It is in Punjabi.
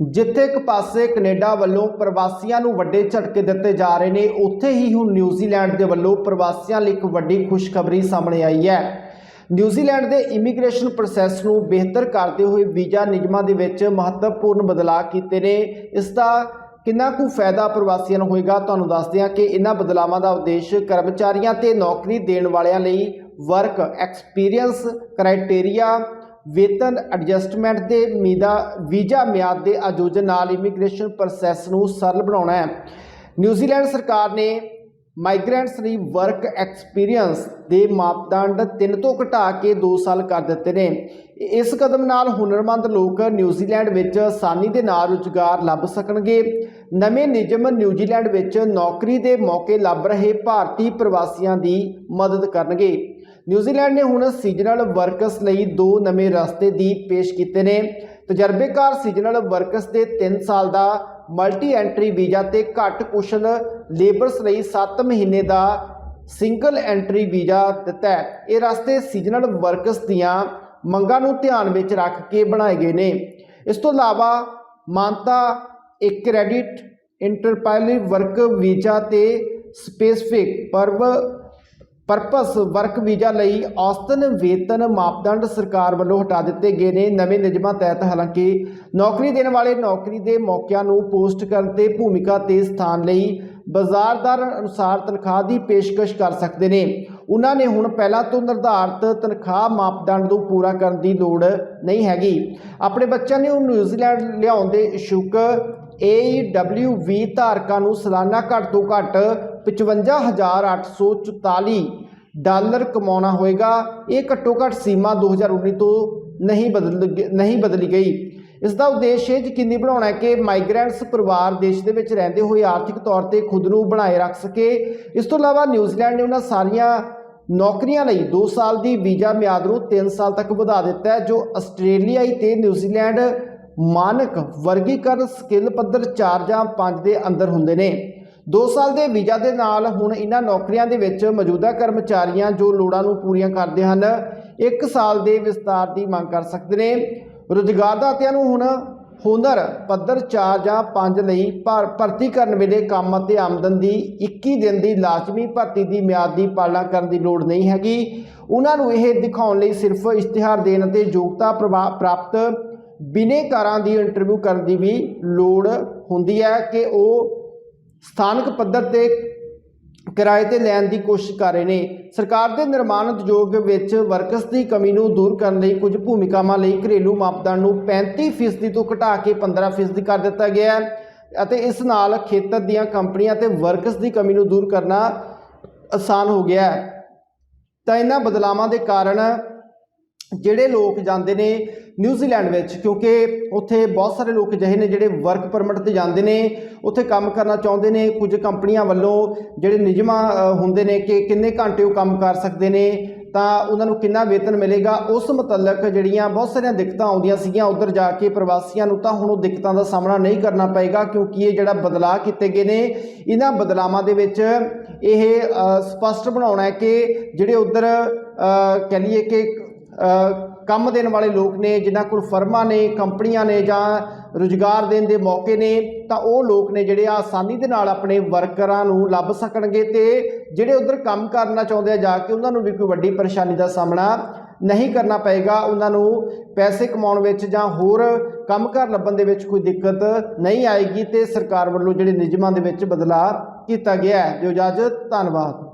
ਜਿੱਥੇ ਇੱਕ ਪਾਸੇ ਕੈਨੇਡਾ ਵੱਲੋਂ ਪ੍ਰਵਾਸੀਆਂ ਨੂੰ ਵੱਡੇ ਝਟਕੇ ਦਿੱਤੇ ਜਾ ਰਹੇ ਨੇ, ਉੱਥੇ ਹੀ ਹੁਣ ਨਿਊਜ਼ੀਲੈਂਡ ਦੇ ਵੱਲੋਂ ਪ੍ਰਵਾਸੀਆਂ ਲਈ ਇੱਕ ਵੱਡੀ ਖੁਸ਼ਖਬਰੀ ਸਾਹਮਣੇ ਆਈ ਹੈ। ਨਿਊਜ਼ੀਲੈਂਡ ਦੇ ਇਮੀਗ੍ਰੇਸ਼ਨ ਪ੍ਰੋਸੈਸ ਨੂੰ ਬਿਹਤਰ ਕਰਦੇ ਹੋਏ ਵੀਜ਼ਾ ਨਿਯਮਾਂ ਦੇ ਵਿੱਚ ਮਹੱਤਵਪੂਰਨ ਬਦਲਾਅ ਕੀਤੇ ਨੇ। ਇਸ ਦਾ ਕਿੰਨਾ ਕੁ ਫਾਇਦਾ ਪ੍ਰਵਾਸੀਆਂ ਨੂੰ ਹੋਏਗਾ, ਤੁਹਾਨੂੰ ਦੱਸਦੇ ਹਾਂ ਕਿ ਇਹਨਾਂ ਬਦਲਾਵਾਂ ਦਾ ਉਦੇਸ਼ ਕਰਮਚਾਰੀਆਂ ਤੇ ਨੌਕਰੀ ਦੇਣ ਵਾਲਿਆਂ ਲਈ ਵਰਕ ਐਕਸਪੀਰੀਅੰਸ ਕ੍ਰਾਈਟੇਰੀਆ ਵੇਤਨ ਐਡਜਸਟਮੈਂਟ ਦੇ ਮੀਦਾ ਵੀਜ਼ਾ ਮਿਆਦ ਦੇ ਆਯੋਜਨ ਨਾਲ ਇਮੀਗ੍ਰੇਸ਼ਨ ਪ੍ਰੋਸੈਸ ਨੂੰ ਸਰਲ ਬਣਾਉਣਾ ਹੈ। ਨਿਊਜ਼ੀਲੈਂਡ ਸਰਕਾਰ ਨੇ ਮਾਈਗ੍ਰੈਂਟਸ ਲਈ ਵਰਕ ਐਕਸਪੀਰੀਅੰਸ ਦੇ ਮਾਪਦੰਡ 3 ਤੋਂ ਘਟਾ ਕੇ 2 ਸਾਲ ਕਰ ਦਿੱਤੇ ਨੇ। ਇਸ ਕਦਮ ਨਾਲ ਹੁਨਰਮੰਦ ਲੋਕ ਨਿਊਜ਼ੀਲੈਂਡ ਵਿੱਚ ਆਸਾਨੀ ਦੇ ਨਾਲ ਰੁਜ਼ਗਾਰ ਲੱਭ ਸਕਣਗੇ। ਨਵੇਂ ਨਿਯਮ ਨਿਊਜ਼ੀਲੈਂਡ ਵਿੱਚ ਨੌਕਰੀ ਦੇ ਮੌਕੇ ਲੱਭ ਰਹੇ ਭਾਰਤੀ ਪ੍ਰਵਾਸੀਆਂ ਦੀ ਮਦਦ ਕਰਨਗੇ। ਨਿਊਜ਼ੀਲੈਂਡ ਨੇ ਹੁਣ ਸੀਜ਼ਨਲ ਵਰਕਰਸ ਲਈ ਦੋ ਨਵੇਂ ਰਸਤੇ ਦੀ ਪੇਸ਼ ਕੀਤੇ ਨੇ। ਤਜਰਬੇਕਾਰ ਸੀਜ਼ਨਲ ਵਰਕਰਸ ਦੇ 3 ਸਾਲ ਦਾ ਮਲਟੀ ਐਂਟਰੀ ਵੀਜ਼ਾ ਤੇ ਘੱਟ ਕੁਸ਼ਲ ਲੇਬਰਸ ਲਈ 7 ਮਹੀਨੇ ਦਾ ਸਿੰਗਲ ਐਂਟਰੀ ਵੀਜ਼ਾ ਦਿੱਤਾ ਹੈ। ਇਹ ਰਸਤੇ ਸੀਜ਼ਨਲ ਵਰਕਰਸ ਦੀਆਂ ਮੰਗਾਂ ਨੂੰ ਧਿਆਨ ਵਿੱਚ ਰੱਖ ਕੇ ਬਣਾਏ ਗਏ ਨੇ। ਇਸ ਤੋਂ ਇਲਾਵਾ ਮਾਨਤਾ, ਇੱਕ ਕ੍ਰੈਡਿਟ ਇੰਟਰਪਾਈਲੀ ਵਰਕ ਵੀਜ਼ਾ ਤੇ ਸਪੈਸਿਫਿਕ ਪਰਵ ਪਰਪਸ ਵਰਕ ਵੀਜ਼ਾ ਲਈ ਔਸਤਨ, ਵੇਤਨ, ਮਾਪਦੰਡ ਸਰਕਾਰ ਵੱਲੋਂ ਹਟਾ ਦਿੱਤੇ ਗਏ ਨੇ ਨਵੇਂ ਨਿਯਮਾਂ ਤਹਿਤ। ਹਾਲਾਂਕਿ ਨੌਕਰੀ ਦੇਣ ਵਾਲੇ ਨੌਕਰੀ ਦੇ ਮੌਕਿਆਂ ਨੂੰ ਪੋਸਟ ਕਰਨ ਤੇ ਭੂਮਿਕਾ ਤੇ ਸਥਾਨ ਲਈ ਬਾਜ਼ਾਰਦਾਰ ਅਨੁਸਾਰ ਤਨਖਾਹ ਦੀ ਪੇਸ਼ਕਸ਼ ਕਰ ਸਕਦੇ ਨੇ। ਉਹਨਾਂ ਨੇ ਹੁਣ ਪਹਿਲਾਂ ਤੋਂ ਨਿਰਧਾਰਤ ਤਨਖਾਹ ਮਾਪਦੰਡ ਨੂੰ ਪੂਰਾ ਕਰਨ ਦੀ ਲੋੜ ਨਹੀਂ ਹੈਗੀ। ਆਪਣੇ ਬੱਚਿਆਂ ਨੂੰ ਨਿਊਜ਼ੀਲੈਂਡ ਲਿਆਉਣ ਦੇ ਇਛੁਕ AEWV ਧਾਰਕਾਂ ਨੂੰ ਸਾਲਾਨਾ ਘੱਟ ਤੋਂ ਘੱਟ 55844 ਡਾਲਰ ਕਮਾਉਣਾ ਹੋਏਗਾ। ਇਹ ਘੱਟੋ ਘੱਟ ਸੀਮਾ 2019 ਤੋਂ ਨਹੀਂ ਬਦਲ ਨਹੀਂ ਬਦਲੀ ਗਈ। ਇਸ ਦਾ ਉਦੇਸ਼ ਇਹ ਯਕੀਨੀ ਬਣਾਉਣਾ ਹੈ ਕਿ ਮਾਈਗ੍ਰੈਂਟਸ ਪਰਿਵਾਰ ਦੇਸ਼ ਦੇ ਵਿੱਚ ਰਹਿੰਦੇ ਹੋਏ ਆਰਥਿਕ ਤੌਰ ਤੇ ਖੁਦ ਨੂੰ ਬਣਾਏ ਰੱਖ ਸਕੇ। ਇਸ ਤੋਂ ਇਲਾਵਾ ਨਿਊਜ਼ੀਲੈਂਡ ਨੇ ਉਹਨਾਂ ਸਾਰੀਆਂ ਨੌਕਰੀਆਂ ਲਈ 2 ਸਾਲ ਦੀ ਵੀਜ਼ਾ ਮਿਆਦ ਨੂੰ 3 ਸਾਲ ਤੱਕ ਵਧਾ ਦਿੱਤਾ ਹੈ, ਜੋ ਆਸਟ੍ਰੇਲੀਆਈ ਤੇ ਨਿਊਜ਼ੀਲੈਂਡ ਮਾਨਕ ਵਰਗੀਕਰਨ ਸਕਿੱਲ ਪੱਧਰ 4 ਜਾਂ 5 ਦੇ ਅੰਦਰ ਹੁੰਦੇ ਨੇ। 2 ਸਾਲ ਦੇ ਵੀਜ਼ਾ ਦੇ ਨਾਲ ਹੁਣ ਇਹਨਾਂ ਨੌਕਰੀਆਂ ਦੇ ਵਿੱਚ ਮੌਜੂਦਾ ਕਰਮਚਾਰੀਆਂ ਜੋ ਲੋੜਾਂ ਨੂੰ ਪੂਰੀਆਂ ਕਰਦੇ ਹਨ 1 ਸਾਲ ਦੇ ਵਿਸਤਾਰ ਦੀ ਮੰਗ ਕਰ ਸਕਦੇ ਨੇ। ਰੁਜ਼ਗਾਰਦਾਤਿਆਂ ਨੂੰ ਹੁਣ ਹੁਨਰ, ਪੱਧਰ 4 ਜਾਂ 5 ਲਈ ਭਰ- ਭਰਤੀ ਕਰਨ ਵੇਲੇ ਕੰਮ ਅਤੇ ਆਮਦਨ ਦੀ 21 ਦਿਨ ਦੀ ਲਾਜ਼ਮੀ ਭਰਤੀ ਦੀ ਮਿਆਦ ਦੀ ਪਾਲਣਾ ਕਰਨ ਦੀ ਲੋੜ ਨਹੀਂ ਹੈਗੀ। ਉਹਨਾਂ ਨੂੰ ਇਹ ਦਿਖਾਉਣ ਲਈ ਸਿਰਫ ਇਸ਼ਤਿਹਾਰ ਦੇਣ ਅਤੇ ਯੋਗਤਾ ਪ੍ਰਭਾ- ਪ੍ਰਾਪਤ ਬਿਨੇਕਾਰਾਂ ਦੀ ਇੰਟਰਵਿਊ ਕਰਨ ਦੀ ਵੀ ਲੋੜ ਹੁੰਦੀ ਹੈ ਕਿ ਉਹ ਸਥਾਨਕ ਪੱਧਰ ਤੇ ਕਿਰਾਏ ਤੇ ਲੈਣ ਦੀ ਕੋਸ਼ਿਸ਼ ਕਰ ਰਹੇ ਨੇ। ਸਰਕਾਰ ਦੇ ਨਿਰਮਾਣ ਉਦਯੋਗ ਵਿੱਚ ਵਰਕਰਸ ਦੀ ਕਮੀ ਨੂੰ ਦੂਰ ਕਰਨ ਲਈ ਕੁਝ ਭੂਮਿਕਾਵਾਂ ਲਈ ਘਰੇਲੂ ਮਾਪਦੰਡ ਨੂੰ 35% ਤੋਂ ਘਟਾ ਕੇ 15% ਕਰ ਦਿੱਤਾ ਗਿਆ ਹੈ ਅਤੇ ਇਸ ਨਾਲ ਖੇਤਰ ਦੀਆਂ ਕੰਪਨੀਆਂ ਤੇ ਵਰਕਰਸ ਦੀ ਕਮੀ ਨੂੰ ਦੂਰ ਕਰਨਾ ਆਸਾਨ ਹੋ ਗਿਆ ਹੈ। ਤਾਂ ਇਹਨਾਂ ਬਦਲਾਵਾਂ ਦੇ ਕਾਰਨ ਜਿਹੜੇ ਲੋਕ ਜਾਂਦੇ ਨੇ ਨਿਊਜ਼ੀਲੈਂਡ ਵਿੱਚ ਕਿਉਂਕਿ ਉੱਥੇ ਬਹੁਤ ਸਾਰੇ ਲੋਕ ਅਜਿਹੇ ਨੇ ਜਿਹੜੇ ਵਰਕ ਪਰਮਿਟ ਤੇ ਜਾਂਦੇ ਨੇ ਉੱਥੇ ਕੰਮ ਕਰਨਾ ਚਾਹੁੰਦੇ ਨੇ ਕੁਝ ਕੰਪਨੀਆਂ ਵੱਲੋਂ ਜਿਹੜੇ ਨਿਯਮਾਂ ਹੁੰਦੇ ਨੇ ਕਿ ਕਿੰਨੇ ਘੰਟੇ ਉਹ ਕੰਮ ਕਰ ਸਕਦੇ ਨੇ ਤਾਂ ਉਹਨਾਂ ਨੂੰ ਕਿੰਨਾ ਵੇਤਨ ਮਿਲੇਗਾ ਉਸ ਮੁਤਲਕ ਜਿਹੜੀਆਂ ਬਹੁਤ ਸਾਰੀਆਂ ਦਿੱਕਤਾਂ ਆਉਂਦੀਆਂ ਸੀਗੀਆਂ ਉੱਧਰ ਜਾ ਕੇ ਪ੍ਰਵਾਸੀਆਂ ਨੂੰ ਤਾਂ ਹੁਣ ਉਹ ਦਿੱਕਤਾਂ ਦਾ ਸਾਹਮਣਾ ਨਹੀਂ ਕਰਨਾ ਪਏਗਾ ਕਿਉਂਕਿ ਇਹ ਜਿਹੜਾ ਬਦਲਾਅ ਕੀਤੇ ਗਏ ਨੇ ਇਹਨਾਂ ਬਦਲਾਵਾਂ ਦੇ ਵਿੱਚ ਇਹ ਅ, ਸਪਸ਼ਟ ਬਣਾਉਣਾ ਹੈ ਕਿ ਜਿਹੜੇ ਉੱਧਰ ਅ, ਕਹਿ ਲਈਏ ਕਿ ਕੰਮ ਦੇਣ ਵਾਲੇ ਲੋਕ ਨੇ, ਜਿਨ੍ਹਾਂ ਕੋਲ ਫਰਮਾਂ ਨੇ, ਕੰਪਨੀਆਂ ਨੇ ਜਾਂ ਰੁਜ਼ਗਾਰ ਦੇਣ ਦੇ ਮੌਕੇ ਨੇ, ਤਾਂ ਉਹ ਲੋਕ ਨੇ ਜਿਹੜੇ ਆ ਆਸਾਨੀ ਦੇ ਨਾਲ ਆਪਣੇ ਵਰਕਰਾਂ ਨੂੰ ਲੱਭ ਸਕਣਗੇ ਤੇ ਜਿਹੜੇ ਉਧਰ ਕੰਮ ਕਰਨਾ ਚਾਹੁੰਦੇ ਆ ਜਾ ਕੇ, ਉਹਨਾਂ ਨੂੰ ਵੀ ਕੋਈ ਵੱਡੀ ਪਰੇਸ਼ਾਨੀ ਦਾ ਸਾਹਮਣਾ ਨਹੀਂ ਕਰਨਾ ਪਏਗਾ। ਉਹਨਾਂ ਨੂੰ ਪੈਸੇ ਕਮਾਉਣ ਵਿੱਚ ਜਾਂ ਹੋਰ ਕੰਮਕਾਰ ਲੱਭਣ ਦੇ ਵਿੱਚ ਕੋਈ ਦਿੱਕਤ ਨਹੀਂ ਆਏਗੀ ਤੇ ਸਰਕਾਰ ਵੱਲੋਂ ਜਿਹੜੇ ਨਿਯਮਾਂ ਦੇ ਵਿੱਚ ਬਦਲਾਅ ਕੀਤਾ ਗਿਆ ਹੈ। ਜੋ ਇਜਾਜ਼ਤ, ਧੰਨਵਾਦ।